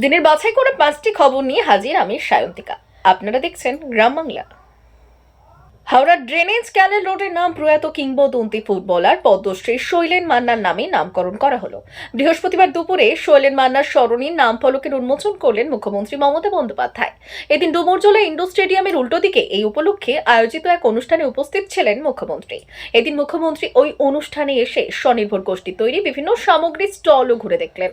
দিনের বাছাই করে পাঁচটি খবর নিয়ে হাজির আমি সায়ন্তিকা। আপনারা দেখছেন গ্রাম বাংলা। হাওড়ার ড্রেনেজ ক্যানেল রোডের নাম প্রয়াত কিংবদন্তি ফুটবলার পদ্মশ্রী শৈলেন মান্নার নামে নামকরণ করা হলো। বৃহস্পতিবার দুপুরে শৈলেন মান্নার স্মরণীর নাম ফলকের উন্মোচন করলেন মুখ্যমন্ত্রী মমতা বন্দ্যোপাধ্যায়। এদিন ডুমুরজলা ইন্ডোর স্টেডিয়ামের উল্টো দিকে এই উপলক্ষে আয়োজিত এক অনুষ্ঠানে উপস্থিত ছিলেন মুখ্যমন্ত্রী। এদিন মুখ্যমন্ত্রী ওই অনুষ্ঠানে এসে স্বনির্ভর গোষ্ঠী তৈরি বিভিন্ন সামগ্রী স্টলও ঘুরে দেখলেন।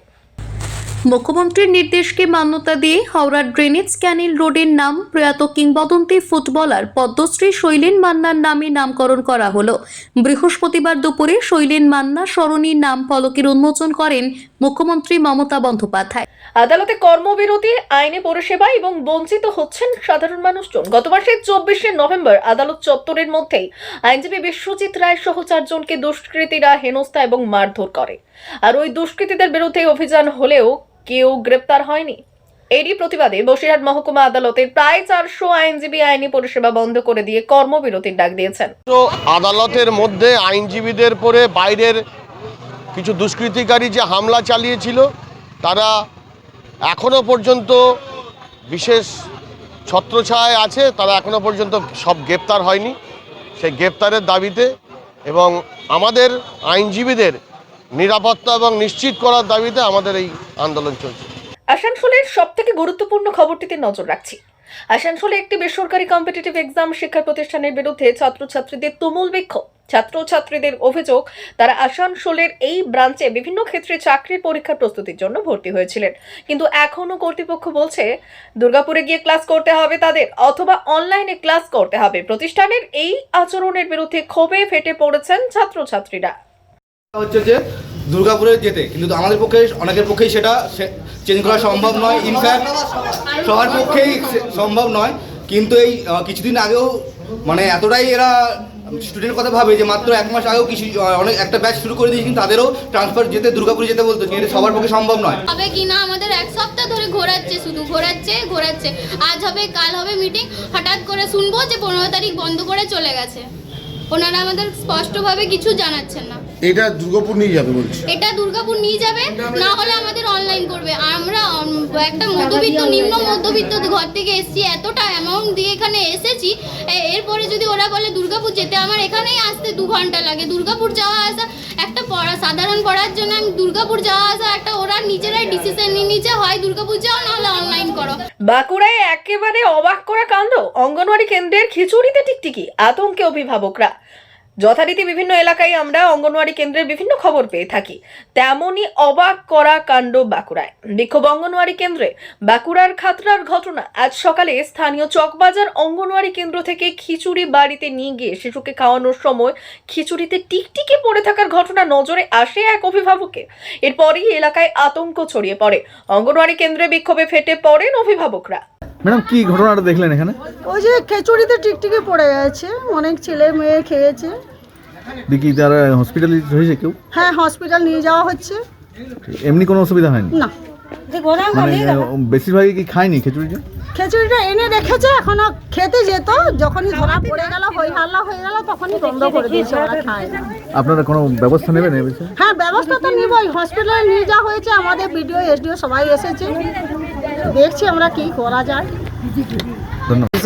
মুখ্যমন্ত্রীর নির্দেশকে মান্যতা দিয়ে হাওড়ার ড্রেনেজ ক্যানেল রোডের নাম প্রয়াত কিংবদন্তি ফুটবলার পদ্মশ্রী শৈলেন মান্নার নামে নামকরণ করা হলো। বৃহস্পতিবার দুপুরে শৈলেন মান্না সরণির নাম ফলকের উন্মোচন করেন মুখ্যমন্ত্রী মমতা বন্দ্যোপাধ্যায়। আদালতে কর্মবিরতি, আইনে পরিষেবা এবং বঞ্চিত হচ্ছেন সাধারণ মানুষজন। গত মাসের চব্বিশে নভেম্বর আদালত চত্বরের মধ্যেই আইনজীবী বিশ্বজিৎ রায় সহ চারজনকে দুষ্কৃতীরা হেনস্থা এবং মারধর করে। আর ওই দুষ্কৃতীদের বিরুদ্ধে অভিযান হলেও কেউ গ্রেপ্তার হয়নি। এরই প্রতিবাদে বসিরহাট মহকুমা আদালতের প্রায় চারশো আইনজীবী আইনি পরিষেবা বন্ধ করে দিয়ে কর্মবিরতির ডাক দিয়েছেন। আদালতের মধ্যে আইনজীবীদের পরে বাইরের কিছু দুষ্কৃতিকারী যে হামলা চালিয়েছিল, তারা এখনও পর্যন্ত বিশেষ ছত্রছায় আছে, তারা এখনও পর্যন্ত সব গ্রেপ্তার হয়নি। সেই গ্রেপ্তারের দাবিতে এবং আমাদের আইনজীবীদের নিরাপত্তা এবং নিশ্চিত করার দাবিতে আমাদের এই আন্দোলন চলছে। আসানসোলের সব থেকে গুরুত্বপূর্ণ খবরটিতে নজর রাখছি। আসানসোলে একটি বেসরকারি কম্পিটিটিভ এক্সাম শিক্ষা প্রতিষ্ঠানের বিরুদ্ধে ছাত্রছাত্রীদের তুমুল বিক্ষোভ। ছাত্রছাত্রীদের অভিযোগ, তারা আসানসোলের এই ব্রাঞ্চে বিভিন্ন ক্ষেত্রে চাকরির পরীক্ষার প্রস্তুতির জন্য ভর্তি হয়েছিলেন। কিন্তু এখনও কর্তৃপক্ষ বলছে, দুর্গাপুরে গিয়ে ক্লাস করতে হবে তাদের, অথবা অনলাইনে ক্লাস করতে হবে। প্রতিষ্ঠানের এই আচরণের বিরুদ্ধে ক্ষোভে ফেটে পড়েছেন ছাত্রছাত্রীরা। হচ্ছে যে দুর্গাপুরে যেতে, কিন্তু আমাদের পক্ষে, অনেকের পক্ষেই সেটা চেঞ্জ করা সম্ভব নয়। ইনফ্যাক্ট সবার পক্ষেই সম্ভব নয়। কিন্তু এই কিছুদিন আগেও মানে এতটাই এরা স্টুডেন্ট কথা ভাবে যে মাত্র এক মাস আগেও কিছু অনেক, একটা ব্যাচ শুরু করে দিয়েছে, কিন্তু তাদেরও ট্রান্সফার যেতে, দুর্গাপুরে যেতে বলতো কিন্তু সবার পক্ষে সম্ভব নয়। হবে কি না? আমাদের এক সপ্তাহ ধরে ঘোরাচ্ছে, শুধু ঘোরাচ্ছে ঘোরাচ্ছে। আজ হবে, কাল হবে মিটিং হঠাৎ করে শুনব যে পনেরো তারিখ বন্ধ করে চলে গেছে। ওনারা আমাদের স্পষ্টভাবে কিছু জানাচ্ছেন না। এটা দুর্গাপুর নিয়ে যাবে বলছি। এটা দুর্গাপুর নিয়ে যাবে না হলে আমাদের অনলাইন করবে। আমরা একটা মধ্যবিত্ত নিম্ন মধ্যবিত্ত ঘর থেকে এসেছি এতটা অ্যামাউন্ট দিয়ে এখানে এসেছি। এরপরে যদি ওরা বলে দুর্গাপুর যেতে আমার এখানেই আসতে দু ঘণ্টা লাগে। দুর্গাপুর যাওয়া আসা একটা পড়া সাধারণ পড়ার জন্য আমি দুর্গাপুর যাওয়া আসা একটা ওরা নিজেরাই ডিসিশন নিয়ে নিচ্ছে হয় দুর্গাপুর যাও নাহলে করো। বাঁকুড়ায় একেবারে অবাক করা কাণ্ড। অঙ্গনওয়াড়ি কেন্দ্রের খিচুড়িতে টিকটিকি। আতঙ্কে অভিভাবকরা। যথারীতি বিভিন্ন এলাকায় আমরা অঙ্গনওয়াড়ি কেন্দ্রের বিভিন্ন খবর পেয়ে থাকি। তেমনই অবাক করা কাণ্ড বাঁকুড়ায়। বিক্ষোভ অঙ্গনওয়াড়ি কেন্দ্রে বাঁকুড়ার খাতরার ঘটনা আজ সকালে স্থানীয় চকবাজার অঙ্গনওয়াড়ি কেন্দ্র থেকে খিচুড়ি বাড়িতে নিয়ে গিয়ে শিশুকে খাওয়ানোর সময় খিচুড়িতে টিকটিকি পড়ে থাকার ঘটনা নজরে আসে এক অভিভাবকের। এরপরই এলাকায় আতঙ্ক ছড়িয়ে পড়ে। অঙ্গনওয়াড়ি কেন্দ্রে বিক্ষোভে ফেটে পড়েন অভিভাবকরা। ম্যাডাম কি ঘটনাটা দেখলেন এখানে? ওই যে খিচুড়িতে টিকটিকি পড়ে গেছে অনেক ছেলে মেয়ে খেয়েছে। দেখি তারা হসপিটালে হয়েছে কেউ? হ্যাঁ হসপিটাল নিয়ে যাওয়া হচ্ছে। এমনি কোনো অসুবিধা হয়নি? না। মানে বেশিরভাগই কি খায়নি খিচুড়িটা? খিচুড়িটা এনে রেখেছে এখনও খেতে যেত যখনই ধরা পড়ে গেল হই হাল্লা হয়ে গেল তখনই বন্ধ করে দিয়েছে ওরা খায় আপনারা কোনো ব্যবস্থা নেবেন হ্যাঁ ব্যবস্থা তো নিবই হসপিটালে নিয়ে যাওয়া হয়েছে আমাদের বিডিও এসডিও সবাই এসেছে। দেখছি আমরা কি করা যায়। ধন্যবাদ।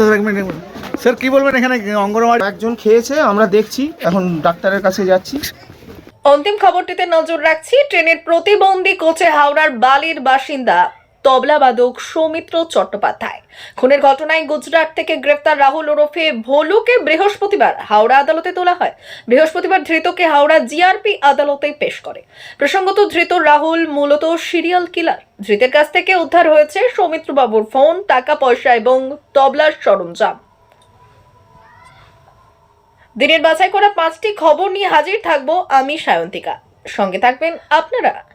স্যার কি বলবেন এখানে অঙ্গনওয়াড়ি? একজন খেয়েছে আমরা দেখছি এখন ডাক্তারের কাছে যাচ্ছি। অন্তিম খবরটিতে নজর রাখছি ট্রেনের প্রতিবন্ধী কোচে হাওড়ার বালির বাসিন্দা তবলাবাদক সৌমিত্র চট্টোপাধ্যায়। খুনের ঘটনায় গুজরাট থেকে গ্রেফতার রাহুল ওরফে ভোলুকে বৃহস্পতিবার হাওড়া আদালতে তোলা হয়। বৃহস্পতিবার ধৃতকে হাওড়া জিআরপি আদালতে পেশ করে। প্রসঙ্গত ধৃত রাহুল মূলত সিরিয়াল কিলার। ধৃতের কাছ থেকে উদ্ধার হয়েছে সৌমিত্র বাবুর ফোন টাকা পয়সা এবং তবলার সরঞ্জাম। দিনের বাছাই করা পাঁচটি খবর নিয়ে হাজির থাকব আমি সায়ন্তিকা। সঙ্গে থাকবেন আপনারা।